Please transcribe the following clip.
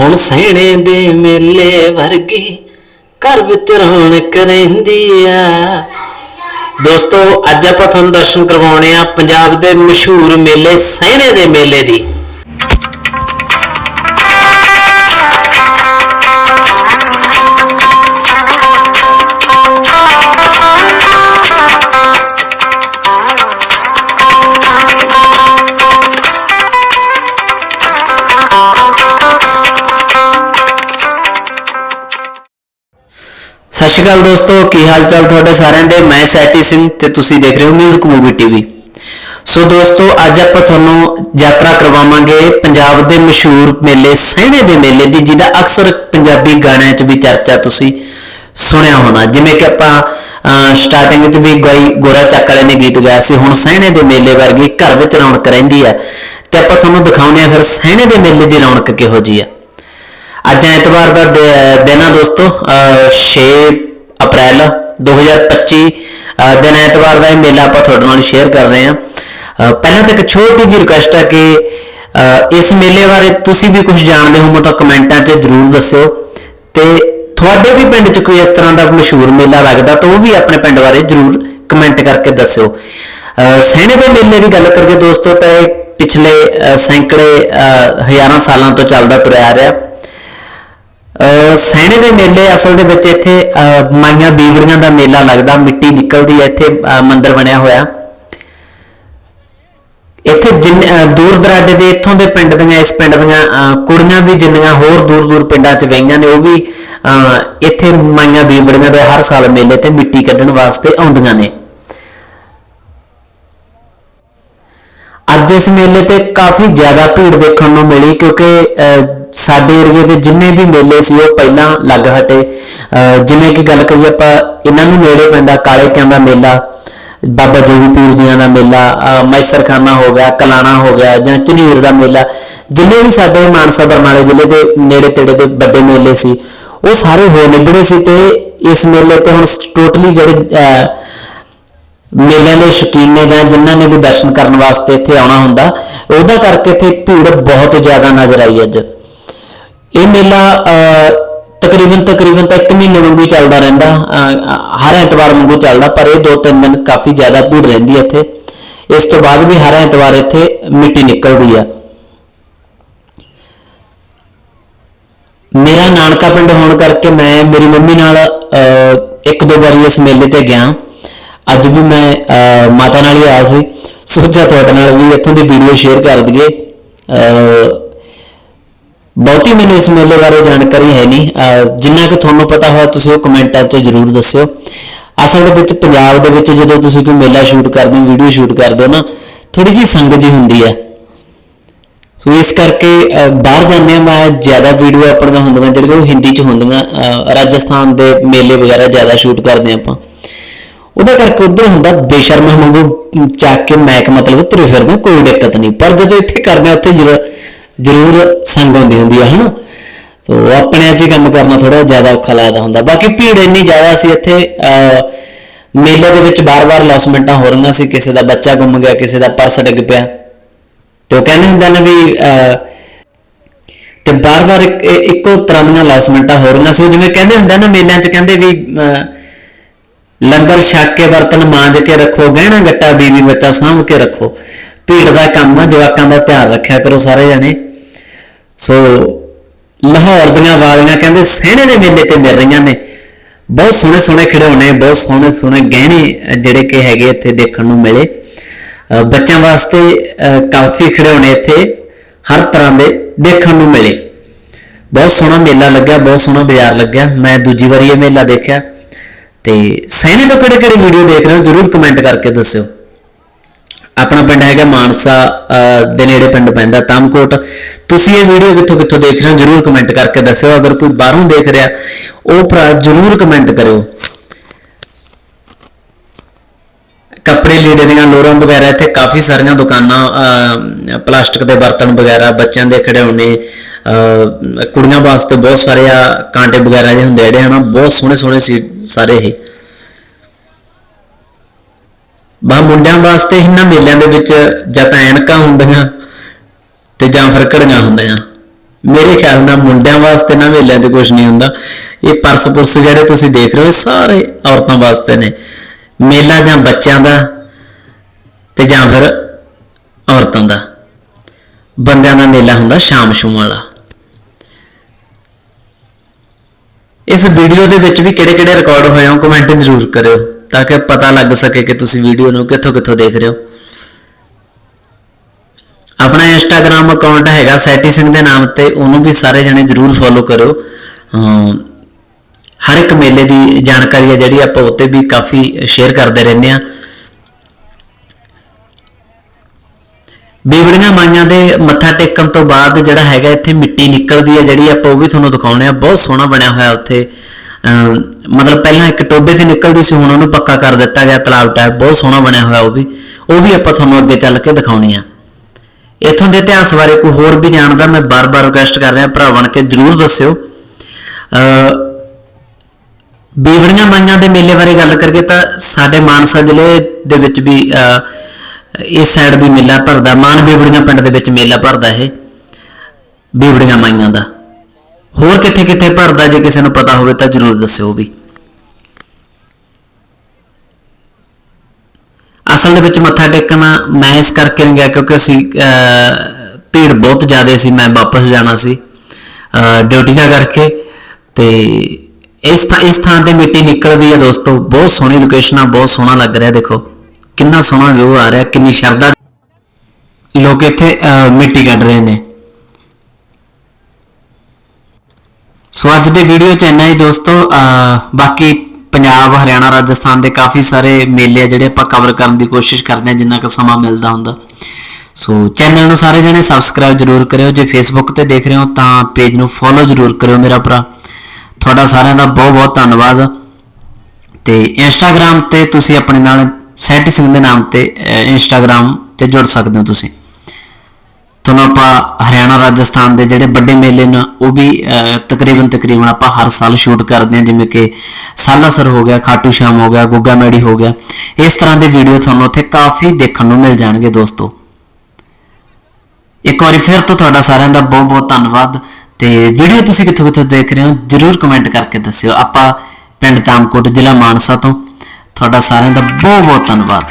ਹੁਣ ਸਹਿਣੇ ਦੇ ਮੇਲੇ ਵਰਗੀ ਘਰ ਵਿੱਚ ਰੌਣਕ ਰਹਿੰਦੀ ਆ। ਦੋਸਤੋ, ਅੱਜ ਆਪਾਂ ਤੁਹਾਨੂੰ ਦਰਸ਼ਨ ਕਰਵਾਉਣੇ ਆ ਪੰਜਾਬ ਦੇ ਮਸ਼ਹੂਰ ਮੇਲੇ, ਸਹਿਣੇ ਦੇ ਮੇਲੇ ਦੀ। ਸਤਿ ਸ਼੍ਰੀ ਅਕਾਲ ਦੋਸਤੋ, ਕੀ ਹਾਲ ਚਾਲ ਤੁਹਾਡੇ ਸਾਰਿਆਂ ਦੇ? ਮੈਂ ਸੈਟੀ ਸਿੰਘ ਤੇ ਤੁਸੀਂ ਦੇਖ ਰਹੇ ਹੋ ਮਿਊਜ਼ਿਕ ਮੂਵੀ ਟੀਵੀ ਸੋ ਦੋਸਤੋ, ਅੱਜ ਆਪਾਂ ਤੁਹਾਨੂੰ ਯਾਤਰਾ ਕਰਵਾਵਾਂਗੇ ਪੰਜਾਬ ਦੇ ਮਸ਼ਹੂਰ ਮੇਲੇ, ਸਹਿਣੇ ਦੇ ਮੇਲੇ ਦੀ, ਜਿਹਦਾ ਅਕਸਰ ਪੰਜਾਬੀ ਗਾਣਿਆਂ 'ਚ ਵੀ ਚਰਚਾ ਤੁਸੀਂ ਸੁਣਿਆ ਹੋਣਾ। ਜਿਵੇਂ ਕਿ ਆਪਾਂ ਸਟਾਰਟਿੰਗ ਵਿੱਚ ਵੀ ਗਾਈ, ਗੋਰਾ ਚੱਕ ਵਾਲੇ ਨੇ ਗੀਤ ਗਾਇਆ ਸੀ, ਹੁਣ ਸਹਿਣੇ ਦੇ ਮੇਲੇ ਵਰਗੀ ਘਰ ਵਿੱਚ ਰੌਣਕ ਰਹਿੰਦੀ ਹੈ ਤੇ ਆਪਾਂ ਤੁਹਾਨੂੰ ਦਿਖਾਉਂਦੇ ਆ ਫਿਰ ਸਹਿਣੇ ਦੇ ਮੇਲੇ ਦੀ ਰੌਣਕ ਕਿਹੋ ਜੀ ਹੈ ਅੱਜ ਐਤਵਾਰ ਦਾ ਦ- ਦਿਨ ਆ ਦੋਸਤੋ, ਅਹ 6 ਅਪ੍ਰੈਲ 2025 ਅਹ ਦਿਨ ਐਤਵਾਰ ਦਾ ਇਹ ਮੇਲਾ ਆਪਾਂ ਤੁਹਾਡੇ ਨਾਲ ਸ਼ੇਅਰ ਕਰ ਰਹੇ ਹਾਂ। ਪਹਿਲਾਂ ਤਾਂ ਇੱਕ ਛੋਟੀ ਜਿਹੀ ਰਿਕੁਐਸਟ ਹੈ ਕਿ ਇਸ ਮੇਲੇ ਬਾਰੇ ਤੁਸੀਂ ਵੀ ਕੁਝ ਜਾਣਦੇ ਹੋ ਤਾਂ ਕਮੈਂਟਾਂ 'ਚ ਜ਼ਰੂਰ ਦੱਸਿਓ ਤੇ ਤੁਹਾਡੇ ਵੀ ਪਿੰਡ 'ਚ ਕੋਈ ਇਸ ਤਰ੍ਹਾਂ ਦਾ ਮਸ਼ਹੂਰ ਮੇਲਾ ਲੱਗਦਾ ਤਾਂ ਉਹ ਵੀ ਆਪਣੇ ਪਿੰਡ ਬਾਰੇ ਜ਼ਰੂਰ ਕਮੈਂਟ ਕਰਕੇ ਦੱਸਿਓ। ਅਹ ਸੈਣੇ ਦੇ ਮੇਲੇ ਦੀ ਗੱਲ ਕਰੀਏ ਦੋਸਤੋ ਤਾਂ ਇਹ ਪਿਛਲੇ ਸੈਂਕੜੇ ਹਜ਼ਾਰਾਂ ਸਾਲਾਂ ਤੋਂ ਚੱਲਦਾ ਤੁਰਿਆ ਆ ਰਿਹਾ। ਸੈਣੇ ਦੇ ਮੇਲੇ ਅਸਲ ਦੇ ਵਿੱਚ ਇੱਥੇ ਅਹ ਮਾਈਆਂ ਬੀਵੜੀਆਂ ਦਾ ਮੇਲਾ ਲੱਗਦਾ ਮਿੱਟੀ ਨਿਕਲਦੀ ਹੈ ਇੱਥੇ ਮੰਦਿਰ ਬਣਿਆ ਹੋਇਆ। ਇੱਥੇ ਦੂਰ ਦਰਾਡੇ ਦੇ ਇੱਥੋਂ ਦੇ ਪਿੰਡ ਦੀਆਂ ਇਸ ਪਿੰਡ ਦੀਆਂ ਕੁੜੀਆਂ ਵੀ ਜਿੰਨੀਆਂ ਹੋਰ ਦੂਰ ਦੂਰ ਪਿੰਡਾਂ 'ਚ ਗਈਆਂ ਨੇ ਉਹ ਵੀ ਅਹ ਇੱਥੇ ਮਾਈਆਂ ਬੀਵੜੀਆਂ ਦੇ ਹਰ ਸਾਲ ਮੇਲੇ ਤੇ ਮਿੱਟੀ ਕੱਢਣ ਵਾਸਤੇ ਆਉਂਦੀਆਂ ਨੇ। ਅੱਜ ਇਸ ਮੇਲੇ ਤੇ ਕਾਫੀ ਜ਼ਿਆਦਾ ਭੀੜ ਦੇਖਣ ਨੂੰ ਮਿਲੀ ਕਿਉਂਕਿ ਅਹ, ਸਾਡੇ ਏਰੀਏ ਦੇ ਜਿੰਨੇ ਵੀ ਮੇਲੇ ਸੀ ਉਹ ਪਹਿਲਾਂ ਲੱਗ ਹਟੇ। ਅਹ, ਜਿਵੇਂ ਕਿ ਗੱਲ ਕਰੀਏ ਆਪਾਂ ਇਹਨਾਂ ਨੂੰ ਨੇੜੇ ਪੈਂਦਾ ਕਾਲੇ ਕਿਆਂ ਦਾ ਮੇਲਾ ਬਾਬਾ ਜੋਗੀ ਪੀਰ ਜੀਆਂ ਦਾ ਮੇਲਾ ਮੈਸਰਖਾਨਾ ਹੋ ਗਿਆ ਕਲਾਣਾ ਹੋ ਗਿਆ ਜਾਂ ਝਨੀਰ ਦਾ ਮੇਲਾ। ਜਿੰਨੇ ਵੀ ਸਾਡੇ ਮਾਨਸਾ ਬਰਨਾਲੇ ਜ਼ਿਲ੍ਹੇ ਦੇ ਨੇੜੇ ਤੇੜੇ ਦੇ ਵੱਡੇ ਮੇਲੇ ਸੀ ਉਹ ਸਾਰੇ ਹੋ ਨਿਬੜੇ ਸੀ ਤੇ ਇਸ ਮੇਲੇ ਤੇ ਹੁਣ ਟੋਟਲੀ ਜਿਹੜੇ ਅਹ, ਮੇਲਿਆਂ ਦੇ ਸ਼ੌਕੀਨ ਨੇ ਜਾਂ ਜਿਨ੍ਹਾਂ ਨੇ ਵੀ ਦਰਸ਼ਨ ਕਰਨ ਵਾਸਤੇ ਇੱਥੇ ਆਉਣਾ ਹੁੰਦਾ ਉਹਦਾ ਕਰਕੇ ਇੱਥੇ ਭੀੜ ਬਹੁਤ ਜ਼ਿਆਦਾ ਨਜ਼ਰ ਆਈ ਅੱਜ। ਇਹ ਮੇਲਾ ਅਹ, ਤਕਰੀਬਨ ਤਕਰੀਬਨ ਤਾਂ ਇੱਕ ਮਹੀਨੇ ਵਾਂਗੂ ਚੱਲਦਾ ਰਹਿੰਦਾ ਅਹ, ਹਰ ਐਤਵਾਰ ਵਾਂਗੂ ਚੱਲਦਾ ਪਰ ਇਹ ਦੋ ਤਿੰਨ ਦਿਨ ਕਾਫੀ ਜ਼ਿਆਦਾ ਭੀੜ ਰਹਿੰਦੀ ਹੈ ਇੱਥੇ। ਇਸ ਤੋਂ ਬਾਅਦ ਵੀ ਹਰ ਐਤਵਾਰ ਇੱਥੇ ਮਿੱਟੀ ਨਿਕਲਦੀ ਆ। ਮੇਰਾ ਨਾਨਕਾ ਪਿੰਡ ਹੋਣ ਕਰਕੇ ਮੈਂ ਮੇਰੀ ਮੰਮੀ ਨਾਲ ਅਹ, ਇੱਕ ਦੋ ਵਾਰੀ ਇਸ ਮੇਲੇ ਤੇ ਗਿਆ। ਅੱਜ ਵੀ ਮੈਂ ਅਹ, ਮਾਤਾ ਨਾਲ ਹੀ ਆਇਆ ਸੀ। ਸੋਚਿਆ ਤੁਹਾਡੇ ਨਾਲ ਵੀ ਇੱਥੋਂ ਦੀ ਵੀਡੀਓ ਸ਼ੇਅਰ ਕਰ ਦਈਏ। ਅਹ, ਬਹੁਤੀ ਮੈਨੂੰ ਇਸ ਮੇਲੇ ਬਾਰੇ ਜਾਣਕਾਰੀ ਹੈ ਨਹੀਂ। ਅਹ, ਜਿੰਨਾ ਕਿ ਤੁਹਾਨੂੰ ਪਤਾ ਹੋਇਆ ਤੁਸੀਂ ਉਹ ਕਮੈਂਟ ਕਮੈਂਟਾਂ 'ਚ ਜ਼ਰੂਰ ਦੱਸਿਓ। ਅਸਲ ਦੇ ਵਿੱਚ ਪੰਜਾਬ ਦੇ ਵਿੱਚ ਜਦੋਂ ਤੁਸੀਂ ਕੋਈ ਮੇਲਾ ਸ਼ੂਟ ਕਰਦੇ ਹੋ ਵੀਡੀਓ ਸ਼ੂਟ ਕਰਦੇ ਹੋ ਨਾ ਥੋੜੀ ਜਿਹੀ ਸੰਗ ਜੀ ਹੁੰਦੀ ਹੈ। ਸੋ ਇਸ ਕਰਕੇ ਬਾਹਰ ਜਾਂਦੇ ਆ ਮੈਂ ਜ਼ਿਆਦਾ ਵੀਡੀਓ ਆਪਣੀਆਂ ਹੁੰਦੀਆਂ ਜਿਹੜੀਆਂ ਉਹ ਹਿੰਦੀ 'ਚ ਹੁੰਦੀਆਂ ਅਹ, ਰਾਜਸਥਾਨ ਦੇ ਮੇਲੇ ਵਗੈਰਾ ਜ਼ਿਆਦਾ ਸ਼ੂਟ ਕਰਦੇ ਆਪਾਂ। ਉਹਦਾ ਕਰਕੇ ਉਧਰ ਹੁੰਦਾ ਬੇਸ਼ਰਮਾ ਵਾਂਗੂ ਚੱਕ ਕੇ ਮੈਕ ਮਤਲਬ ਤੁਰੇ ਫਿਰਦੇ ਕੋਈ ਦਿੱਕਤ ਨਹੀਂ। ਪਰ ਜਦੋਂ ਇੱਥੇ ਕਰਦੇ ਆ ਉੱਥੇ ਜ਼ਰੂਰ ਜ਼ਰੂਰ ਸੰਗ ਆਉਂਦੀ ਹੁੰਦੀ ਆ ਹਨਾ? ਤੋ ਆਪਣੇ 'ਚ ਹੀ ਕੰਮ ਕਰਨਾ ਥੋੜਾ ਜ਼ਿਆਦਾ ਔਖਾ ਲੱਗਦਾ ਹੁੰਦਾ। ਬਾਕੀ ਭੀੜ ਇੰਨੀ ਜ਼ਿਆਦਾ ਸੀ ਇੱਥੇ ਅਹ, ਮੇਲੇ ਦੇ ਵਿੱਚ ਬਾਰ-ਬਾਰ ਲੌਸਮੈਂਟਾਂ ਹੋ ਰਹੀਆਂ ਸੀ। ਕਿਸੇ ਦਾ ਬੱਚਾ ਗੁੰਮ ਗਿਆ ਕਿਸੇ ਦਾ ਪਰਸ ਡਿੱਗ ਪਿਆ। ਤੇ ਉਹ ਕਹਿੰਦੇ ਹੁੰਦੇ ਨੇ ਵੀ ਅਹ, ਤੇ ਬਾਰ-ਬਾਰ ਇੱਕੋ ਤਰ੍ਹਾਂ ਦੀਆਂ ਲੌਸਮੈਂਟਾਂ ਹੋ ਰਹੀਆਂ ਸੀ। ਉਹ ਜਿਵੇਂ ਕਹਿੰਦੇ ਹੁੰਦੇ ਆ ਨਾ ਮੇਲਿਆਂ 'ਚ ਕਹਿੰਦੇ ਵੀ ਅਹ, ਲੰਗਰ ਛੱਕ ਕੇ ਬਰਤਨ ਮਾਂਜ ਕੇ ਰੱਖੋ ਗਹਿਣਾ ਗੱਟਾ ਬੀਵੀ ਬੱਚਾ ਸਾਂਭ ਕੇ ਰੱਖੋ। ਭੀੜ ਦਾ ਕੰਮ ਆ ਜਵਾਕਾਂ ਦਾ ਧਿਆਨ ਰੱਖਿਆ ਕਰੋ ਸਾਰੇ ਜਣੇ। ਸੋ ਲਾਹੌਰ ਦੀਆਂ ਵਾਲੀਆਂ ਕਹਿੰਦੇ ਸਹਿਣੇ ਦੇ ਮੇਲੇ ਤੇ ਮਿਲ ਰਹੀਆਂ ਨੇ। ਬਹੁਤ ਸੋਹਣੇ ਸੋਹਣੇ ਖਿਡੌਣੇ ਬਹੁਤ ਸੋਹਣੇ ਸੋਹਣੇ ਗਹਿਣੇ ਜਿਹੜੇ ਕਿ ਹੈਗੇ ਇੱਥੇ ਦੇਖਣ ਨੂੰ ਮਿਲੇ। ਬੱਚਿਆਂ ਵਾਸਤੇ ਅਹ, ਕਾਫੀ ਖਿਡੌਣੇ ਇੱਥੇ ਹਰ ਤਰ੍ਹਾਂ ਦੇ ਦੇਖਣ ਨੂੰ ਮਿਲੇ। ਬਹੁਤ ਸੋਹਣਾ ਮੇਲਾ ਲੱਗਿਆ ਬਹੁਤ ਸੋਹਣਾ ਬਾਜ਼ਾਰ ਲੱਗਿਆ। ਮੈਂ ਦੂਜੀ ਵਾਰੀ ਇਹ ਮੇਲਾ ਦੇਖਿਆ। ਤੇ ਸੈਨੇ ਤੋਂ ਕਿਹੜੇ ਕਿਹੜੇ ਵੀਡੀਓ ਦੇਖ ਰਹੇ ਹੋ ਜਰੂਰ ਕਮੈਂਟ ਕਰਕੇ ਦੱਸਿਓ। ਆਪਣਾ ਪਿੰਡ ਹੈਗਾ ਮਾਨਸਾ ਅਹ, ਦੇ ਨੇੜੇ ਪਿੰਡ ਪੈਂਦਾ ਤਾਮਕੋਟ। ਤੁਸੀਂ ਇਹ ਵੀਡੀਓ ਕਿੱਥੋਂ ਕਿੱਥੋਂ ਦੇਖ ਰਹੇ ਹੋ ਜਰੂਰ ਕਮੈਂਟ ਕਰਕੇ ਦੱਸਿਓ। ਅਗਰ ਕੋਈ ਬਾਹਰੋਂ ਦੇਖ ਰਿਹਾ ਉਹ ਭਰਾ ਜਰੂਰ ਕਮੈਂਟ ਕਰਿਓ। ਕੱਪੜੇ ਲੀੜੇ ਦੀਆਂ ਲੋਰਾਂ ਵਗੈਰਾ ਇੱਥੇ ਕਾਫੀ ਸਾਰੀਆਂ ਦੁਕਾਨਾਂ ਅਹ, ਪਲਾਸਟਿਕ ਦੇ ਬਰਤਨ ਵਗੈਰਾ ਬੱਚਿਆਂ ਦੇ ਖਿਡੌਣੇ ਅਹ, ਕੁੜੀਆਂ ਵਾਸਤੇ ਬਹੁਤ ਸਾਰੇ ਆ ਕਾਂਟੇ ਵਗੈਰਾ ਜਿਹੇ ਹੁੰਦੇ ਜਿਹੜੇ ਹਨਾ ਬਹੁਤ ਸੋਹਣੇ ਸੋਹਣੇ ਸੀ ਸਾਰੇ ਇਹ। ਬਾ ਮੁੰਡਿਆਂ ਵਾਸਤੇ ਇਹਨਾਂ ਮੇਲਿਆਂ ਦੇ ਵਿੱਚ ਜਾਂ ਤਾਂ ਐਨਕਾਂ ਹੁੰਦੀਆਂ ਤੇ ਜਾਂ ਫਿਰ ਘੜੀਆਂ ਹੁੰਦੀਆਂ। ਮੇਰੇ ਖਿਆਲ ਨਾਲ ਮੁੰਡਿਆਂ ਵਾਸਤੇ ਨਾ ਮੇਲਿਆਂ 'ਚ ਕੁਝ ਨਹੀਂ ਹੁੰਦਾ। ਇਹ ਪਰਸ ਪੁਰਸ ਜਿਹੜੇ ਤੁਸੀਂ ਦੇਖ ਰਹੇ ਹੋ, ਇਹ ਸਾਰੇ ਔਰਤਾਂ ਵਾਸਤੇ ਨੇ। ਮੇਲਾ ਜਾਂ ਬੱਚਿਆਂ ਦਾ ਤੇ ਜਾਂ ਫਿਰ ਔਰਤਾਂ ਦਾ। ਬੰਦਿਆਂ ਦਾ ਮੇਲਾ ਹੁੰਦਾ ਸ਼ਾਮ ਸ਼ੂਮ ਵਾਲਾ। ਇਸ ਵੀਡੀਓ ਦੇ ਵਿੱਚ ਵੀ ਕਿਹੜੇ ਕਿਹੜੇ ਰਿਕਾਰਡ ਹੋਏ ਹੋ ਕਮੈਂਟ ਜ਼ਰੂਰ ਕਰਿਓ। ਤਾਂ ਕਿ ਪਤਾ ਲੱਗ ਸਕੇ ਕਿ ਤੁਸੀਂ ਵੀਡੀਓ ਨੂੰ ਕਿੱਥੋਂ ਕਿੱਥੋਂ ਦੇਖ ਰਹੇ ਹੋ। ਆਪਣਾ ਇੰਸਟਾਗ੍ਰam ਅਕਾਊਂਟ ਹੈਗਾ ਸੈਟੀ ਸਿੰਘ ਦੇ ਨਾਮ ਤੇ, ਉਹਨੂੰ ਵੀ ਸਾਰੇ ਜਣੇ ਜਰੂਰ ਫੋਲੋ ਕਰਿਓ। ਹਰ ਇੱਕ ਮੇਲੇ ਦੀ ਜਾਣਕਾਰੀ ਹੈ ਜਿਹੜੀ ਆਪਾਂ ਉੱਤੇ ਵੀ ਕਾਫੀ ਸ਼ੇਅਰ ਕਰਦੇ ਰਹਿੰਦੇ ਆ ਬੀਬੜੀਆਂ ਮਾਈਆਂ ਦੇ ਮੱਥਾ ਟੇਕਣ ਤੋਂ ਬਾਅਦ ਜਿਹੜਾ ਹੈਗਾ ਇੱਥੇ ਮਿੱਟੀ ਨਿਕਲਦੀ ਹੈ, ਜਿਹੜੀ ਆਪਾਂ ਉਹ ਵੀ ਤੁਹਾਨੂੰ ਦਿਖਾਉਣੇ ਆ ਬਹੁਤ ਸੋਹਣਾ ਬਣਿਆ ਹੋਇਆ ਉੱਥੇ। ਮਤਲਬ ਪਹਿਲਾਂ ਇੱਕ ਟੋਬੇ ਤੇ ਨਿਕਲਦੀ ਸੀ, ਹੁਣ ਉਹਨੂੰ ਪੱਕਾ ਕਰ ਦਿੱਤਾ ਗਿਆ, ਤਲਾਬ ਟਾਈਪ ਬਹੁਤ ਸੋਹਣਾ ਬਣਿਆ ਹੋਇਆ ਉਹ ਵੀ। ਉਹ ਵੀ ਆਪਾਂ ਤੁਹਾਨੂੰ ਅੱਗੇ ਚੱਲ ਕੇ ਦਿਖਾਉਣੀ ਆ। ਇਥੋਂ ਦੇ ਇਤਿਹਾਸ ਬਾਰੇ ਕੋਈ ਹੋਰ ਵੀ ਜਾਣਦਾ, ਮੈਂ ਬਾਰ-ਬਾਰ ਰਿਕਵੈਸਟ ਕਰ ਰਿਹਾ, ਭਰਾ ਬਣ ਕੇ ਜਰੂਰ ਦੱਸਿਓ। ਬੇਵੜੀਆਂ ਮਾਈਆਂ ਦੇ ਮੇਲੇ ਬਾਰੇ ਗੱਲ ਕਰੀਏ ਤਾਂ ਸਾਡੇ ਮਾਨਸਾ ਜ਼ਿਲ੍ਹੇ ਦੇ ਵਿੱਚ ਵੀ ਇਸ ਸਾਈਡ ਵੀ ਮੇਲਾ ਭਰਦਾ, ਮਾਨ ਬੇਵੜੀਆਂ ਪਿੰਡ ਦੇ ਵਿੱਚ ਮੇਲਾ ਭਰਦਾ ਇਹ, ਬੇਵੜੀਆਂ ਮਾਈਆਂ ਦਾ। ਹੋਰ ਕਿੱਥੇ ਕਿੱਥੇ ਭਰਦਾ ਜੇ ਕਿਸੇ ਨੂੰ ਪਤਾ ਹੋਵੇ ਤਾਂ ਜਰੂਰ ਦੱਸਿਓ ਵੀ। ਅਸਲ ਦੇ ਵਿੱਚ ਮੱਥਾ ਟੇਕਣਾ, ਮੈਂ ਇਸ ਕਰਕੇ ਨਹੀਂ ਗਿਆ ਕਿਉਂਕਿ ਅਸੀਂ ਭੀੜ ਬਹੁਤ ਜ਼ਿਆਦਾ ਸੀ, ਮੈਂ ਵਾਪਸ ਜਾਣਾ ਸੀ ਡਿਊਟੀ ਦਾ ਕਰਕੇ। ਤੇ ਇਸ ਥਾਂ ਇਸ ਥਾਂ ਤੇ ਮਿੱਟੀ ਨਿਕਲਦੀ ਹੈ ਦੋਸਤੋ, ਬਹੁਤ ਸੋਹਣੀ ਲੋਕੇਸ਼ਨ ਆ, ਬਹੁਤ ਸੋਹਣਾ ਲੱਗ ਰਿਹਾ, ਦੇਖੋ। ਕਿੰਨਾ ਸੋਹਣਾ ਵਿਊ ਆ ਰਿਹਾ, ਕਿੰਨੀ ਸ਼ਰਧਾ। ਲੋਕ ਇੱਥੇ ਮਿੱਟੀ ਕੱਢ ਰਹੇ ਨੇ। ਸੋ ਅੱਜ ਦੇ ਵੀਡੀਓ ਚ ਇੰਨਾ ਹੀ ਦੋਸਤੋ ਬਾਕੀ ਪੰਜਾਬ, ਹਰਿਆਣਾ, ਰਾਜਸਥਾਨ ਦੇ ਕਾਫੀ ਸਾਰੇ ਮੇਲੇ ਆ ਜਿਹੜੇ ਆਪਾਂ ਕਵਰ ਕਰਨ ਦੀ ਕੋਸ਼ਿਸ਼ ਕਰਦੇ ਹਾਂ, ਜਿੰਨਾ ਕੁ ਸਮਾਂ ਮਿਲਦਾ ਹੁੰਦਾ। ਸੋ ਚੈਨਲ ਨੂੰ ਸਾਰੇ ਜਣੇ ਸਬਸਕ੍ਰਾਈਬ ਜਰੂਰ ਕਰਿਓ। ਜੇ ਫੇਸਬੁੱਕ ਤੇ ਦੇਖ ਰਹੇ ਹੋ, ਤਾਂ ਪੇਜ ਨੂੰ ਫੋਲੋ ਜਰੂਰ ਕਰਿਓ ਮੇਰਾ ਭਰਾ। ਤੁਹਾਡਾ ਸਾਰਿਆਂ ਦਾ ਬਹੁਤ ਬਹੁਤ ਧੰਨਵਾਦ। ਤੇ ਇੰਸਟਾਗ੍ਰam ਤੇ ਤੁਸੀਂ ਆਪਣੇ ਨਾਲ ਸੈਟੀ ਸਿੰਘ ਦੇ ਨਾਮ ਤੇ ਇੰਸਟਾਗ੍ਰam ਤੇ ਜੁੜ ਸਕਦੇ ਹੋ ਤੁਸੀਂ। ਤੁਹਾਨੂੰ ਆਪਾਂ ਹਰਿਆਣਾ, ਰਾਜਸਥਾਨ ਦੇ ਜਿਹੜੇ ਵੱਡੇ ਮੇਲੇ ਨੇ, ਉਹ ਵੀ ਤਕਰੀਬਨ ਤਕਰੀਬਨ ਆਪਾਂ ਹਰ ਸਾਲ ਸ਼ੂਟ ਕਰਦੇ ਹਾਂ, ਜਿਵੇਂ ਕਿ ਸਾਲਾਸਰ ਹੋ ਗਿਆ, ਖਾਟੂ ਸ਼ਾਮ ਹੋ ਗਿਆ ਗੁੱਗਾ ਮੈੜੀ ਹੋ ਗਿਆ। ਇਸ ਤਰ੍ਹਾਂ ਦੇ ਵੀਡੀਓ ਤੁਹਾਨੂੰ ਉੱਥੇ ਕਾਫੀ ਦੇਖਣ ਨੂੰ ਮਿਲ ਜਾਣਗੇ ਦੋਸਤੋ। ਇੱਕ ਵਾਰੀ ਫਿਰ ਤੋਂ ਤੁਹਾਡਾ ਸਾਰਿਆਂ ਦਾ ਬਹੁਤ ਬਹੁਤ ਧੰਨਵਾਦ। ਤੇ ਵੀਡੀਓ ਤੁਸੀਂ ਕਿੱਥੋਂ ਕਿੱਥੋਂ ਦੇਖ ਰਹੇ ਹੋ, ਜਰੂਰ ਕਮੈਂਟ ਕਰਕੇ ਦੱਸਿਓ। ਆਪਾਂ ਪਿੰਡ ਤਾਮਕੋਟ ਜ਼ਿਲ੍ਹਾ ਮਾਨਸਾ ਤੋਂ। ਤੁਹਾਡਾ ਸਾਰਿਆਂ ਦਾ ਬਹੁਤ ਬਹੁਤ ਧੰਨਵਾਦ।